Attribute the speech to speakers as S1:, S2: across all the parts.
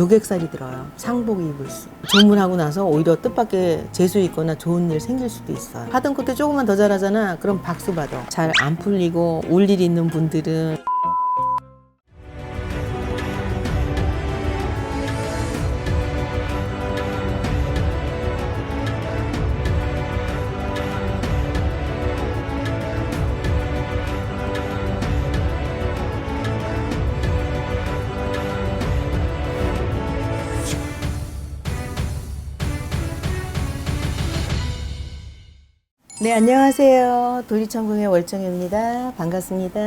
S1: 조객살이 들어요. 상복 입을 수. 조문하고 나서 오히려 뜻밖의 재수 있거나 좋은 일 생길 수도 있어요. 하던 것도 조금만 더 잘하잖아. 그럼 박수 받아. 잘 안 풀리고 올 일 있는 분들은 네, 안녕하세요. 도리천궁의 월정입니다. 반갑습니다.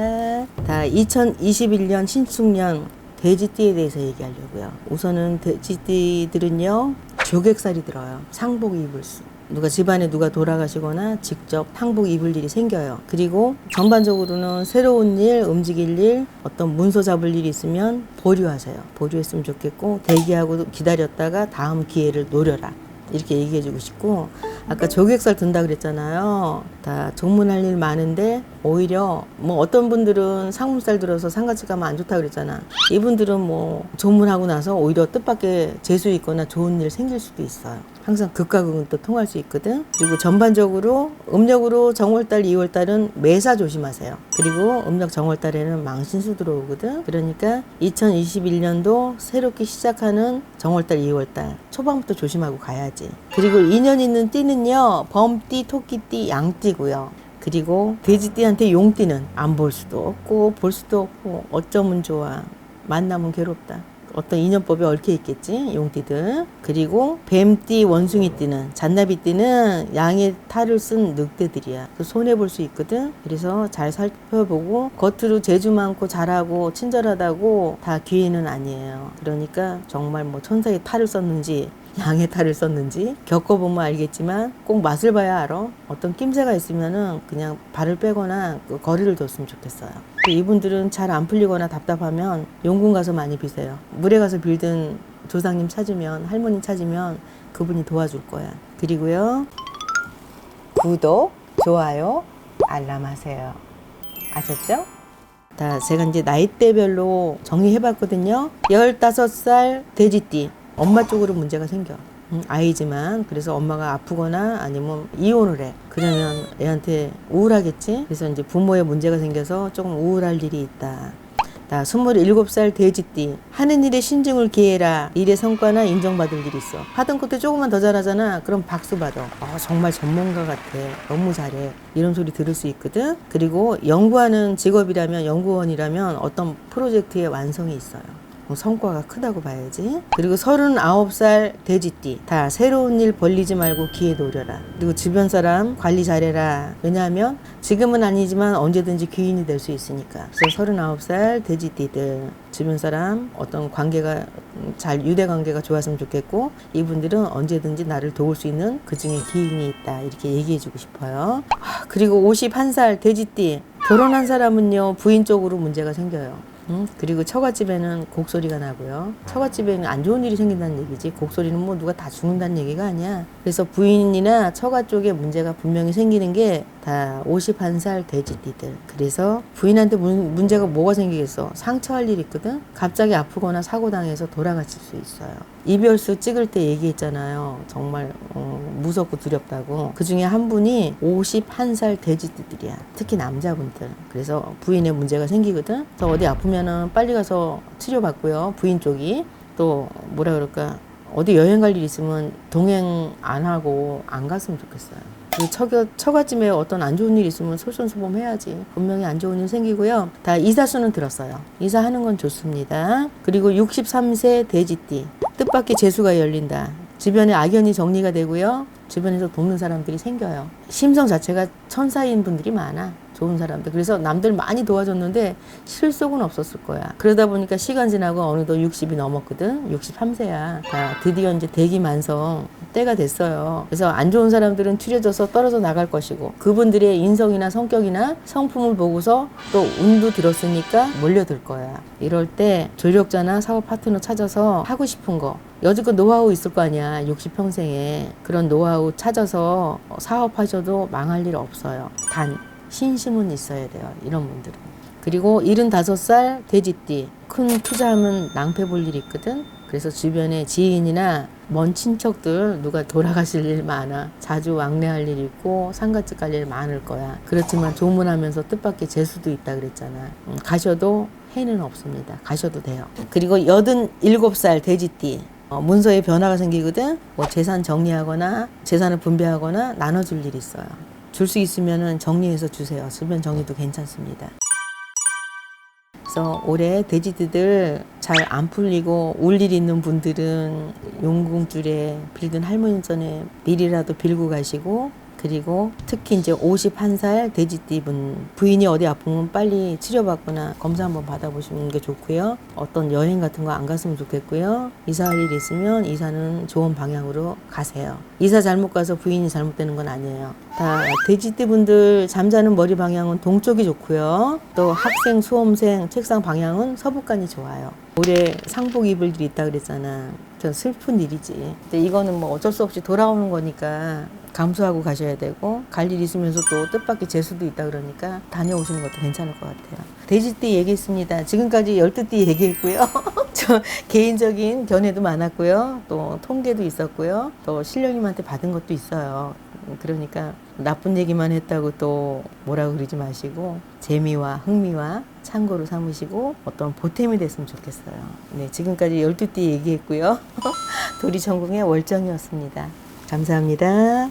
S1: 다 2021년 신축년 돼지띠에 대해서 얘기하려고요. 우선은 돼지띠들은요, 조객살이 들어요. 상복 입을 수. 누가 집안에 누가 돌아가시거나 직접 상복 입을 일이 생겨요. 그리고 전반적으로는 새로운 일, 움직일 일, 어떤 문서 잡을 일이 있으면 보류하세요. 보류했으면 좋겠고, 대기하고 기다렸다가 다음 기회를 노려라. 이렇게 얘기해주고 싶고 아까 조객살 든다 그랬잖아요. 다 종문할 일 많은데 오히려 뭐 어떤 분들은 상문살 들어서 상가집 가면 안 좋다 그랬잖아. 이분들은 뭐 종문하고 나서 오히려 뜻밖의 재수 있거나 좋은 일 생길 수도 있어요. 항상 극과 극은 또 통할 수 있거든. 그리고 전반적으로 음력으로 정월달, 2월달은 매사 조심하세요. 그리고 음력 정월달에는 망신수 들어오거든. 그러니까 2021년도 새롭게 시작하는 정월달, 2월달 초반부터 조심하고 가야지. 그리고 인연 있는 띠는요, 범띠, 토끼띠, 양띠고요. 그리고 돼지띠한테 용띠는 안 볼 수도 없고 볼 수도 없고 어쩌면 좋아. 만나면 괴롭다. 어떤 인연법에 얽혀 있겠지 용띠들. 그리고 뱀띠 원숭이띠는 잔나비띠는 양의 탈을 쓴 늑대들이야. 손해 볼 수 있거든. 그래서 잘 살펴보고 겉으로 재주 많고 잘하고 친절하다고 다 기회는 아니에요. 그러니까 정말 뭐 천사의 탈을 썼는지 양의 탈을 썼는지 겪어보면 알겠지만 꼭 맛을 봐야 알아. 어떤 낌새가 있으면은 그냥 발을 빼거나 그 거리를 뒀으면 좋겠어요. 또 이분들은 잘 안 풀리거나 답답하면 용궁 가서 많이 비세요. 물에 가서 빌든 조상님 찾으면 할머니 찾으면 그분이 도와줄 거야. 그리고요 구독, 좋아요, 알람 하세요. 아셨죠? 다 제가 이제 나이대별로 정리해봤거든요. 15살 돼지띠. 엄마 쪽으로 문제가 생겨. 음, 아이지만 그래서 엄마가 아프거나 아니면 이혼을 해. 그러면 애한테 우울하겠지. 그래서 이제 부모의 문제가 생겨서 조금 우울할 일이 있다. 나 27살 돼지띠. 하는 일에 신중을 기해라. 일의 성과나 인정받을 일이 있어. 하던 것도 조금만 더 잘하잖아. 그럼 박수 받아. 어, 정말 전문가 같아. 너무 잘해. 이런 소리 들을 수 있거든? 그리고 연구하는 직업이라면 연구원이라면 어떤 프로젝트의 완성이 있어요. 뭐 성과가 크다고 봐야지. 그리고 39살 돼지띠. 다 새로운 일 벌리지 말고 기회 노려라. 그리고 주변 사람 관리 잘해라. 왜냐하면 지금은 아니지만 언제든지 귀인이 될 수 있으니까. 그래서 39살 돼지띠들. 주변 사람 어떤 관계가 잘 유대 관계가 좋았으면 좋겠고 이분들은 언제든지 나를 도울 수 있는 그 중에 기인이 있다 이렇게 얘기해 주고 싶어요. 아, 그리고 51살 돼지띠 결혼한 사람은요 부인 쪽으로 문제가 생겨요. 응? 그리고 처갓집에는 곡소리가 나고요. 처갓집에는 안 좋은 일이 생긴다는 얘기지. 곡소리는 뭐 누가 다 죽는다는 얘기가 아니야. 그래서 부인이나 처갓 쪽에 문제가 분명히 생기는 게 다 51살 돼지띠들. 그래서 부인한테 문, 문제가 뭐가 생기겠어? 상처할 일 있거든? 갑자기 아프거나 사고당해서 돌아가실 수 있어요. 이별수 찍을 때 얘기했잖아요. 정말 어, 무섭고 두렵다고. 그 중에 한 분이 51살 돼지띠들이야. 특히 남자분들. 그래서 부인의 문제가 생기거든. 그래서 어디 아프면은 빨리 가서 치료받고요. 부인 쪽이 또 뭐라 그럴까? 어디 여행 갈 일 있으면 동행 안 하고 안 갔으면 좋겠어요. 그 처가, 처가집에 어떤 안 좋은 일 있으면 솔선수범 해야지. 분명히 안 좋은 일 생기고요. 다 이사수는 들었어요. 이사하는 건 좋습니다. 그리고 63세 돼지띠. 뜻밖의 재수가 열린다. 주변에 악연이 정리가 되고요. 주변에서 돕는 사람들이 생겨요. 심성 자체가 천사인 분들이 많아. 좋은 사람들. 그래서 남들 많이 도와줬는데 실속은 없었을 거야. 그러다 보니까 시간 지나고 어느덧 60이 넘었거든. 63세야. 다 드디어 이제 대기 만성 때가 됐어요. 그래서 안 좋은 사람들은 추려져서 떨어져 나갈 것이고 그분들의 인성이나 성격이나 성품을 보고서 또 운도 들었으니까 몰려들 거야. 이럴 때 조력자나 사업 파트너 찾아서 하고 싶은 거 여지껏 노하우 있을 거 아니야. 60평생에. 그런 노하우 찾아서 사업하셔도 망할 일 없어요. 단 신심은 있어야 돼요. 이런 분들은. 그리고 75살 돼지띠. 큰 투자하면 낭패 볼 일이 있거든. 그래서 주변에 지인이나 먼 친척들 누가 돌아가실 일 많아. 자주 왕래할 일 있고 상가집 갈 일 많을 거야. 그렇지만 조문하면서 뜻밖의 재수도 있다 그랬잖아. 음, 가셔도 해는 없습니다. 가셔도 돼요. 그리고 여든 일곱 살 돼지띠. 어, 문서에 변화가 생기거든. 뭐 재산 정리하거나 재산을 분배하거나 나눠줄 일이 있어요. 줄 수 있으면은 정리해서 주세요. 주변 정리도 괜찮습니다. 그래서 올해 돼지들 잘 안 풀리고 울일 있는 분들은 용궁줄에 빌든 할머니 전에 미리라도 빌고 가시고 그리고 특히 이제 51살 돼지띠 분 부인이 어디 아프면 빨리 치료받거나 검사 한번 받아보시는 게 좋고요. 어떤 여행 같은 거 안 갔으면 좋겠고요. 이사할 일 있으면 이사는 좋은 방향으로 가세요. 이사 잘못 가서 부인이 잘못되는 건 아니에요. 다 돼지띠 분들 잠자는 머리 방향은 동쪽이 좋고요. 또 학생, 수험생 책상 방향은 서북간이 좋아요. 올해 상복 입을 일이 있다 그랬잖아. 전 슬픈 일이지. 근데 이거는 뭐 어쩔 수 없이 돌아오는 거니까 감수하고 가셔야 되고 갈 일 있으면서 또 뜻밖의 재수도 있다 그러니까 다녀오시는 것도 괜찮을 것 같아요. 돼지띠 얘기했습니다. 지금까지 열두띠 얘기했고요. 저 개인적인 견해도 많았고요. 또 통계도 있었고요. 또 신령님한테 받은 것도 있어요. 그러니까 나쁜 얘기만 했다고 또 뭐라고 그러지 마시고 재미와 흥미와 참고로 삼으시고 어떤 보탬이 됐으면 좋겠어요. 네, 지금까지 열두 띠 얘기했고요. 도리 전공의 월정이었습니다. 감사합니다.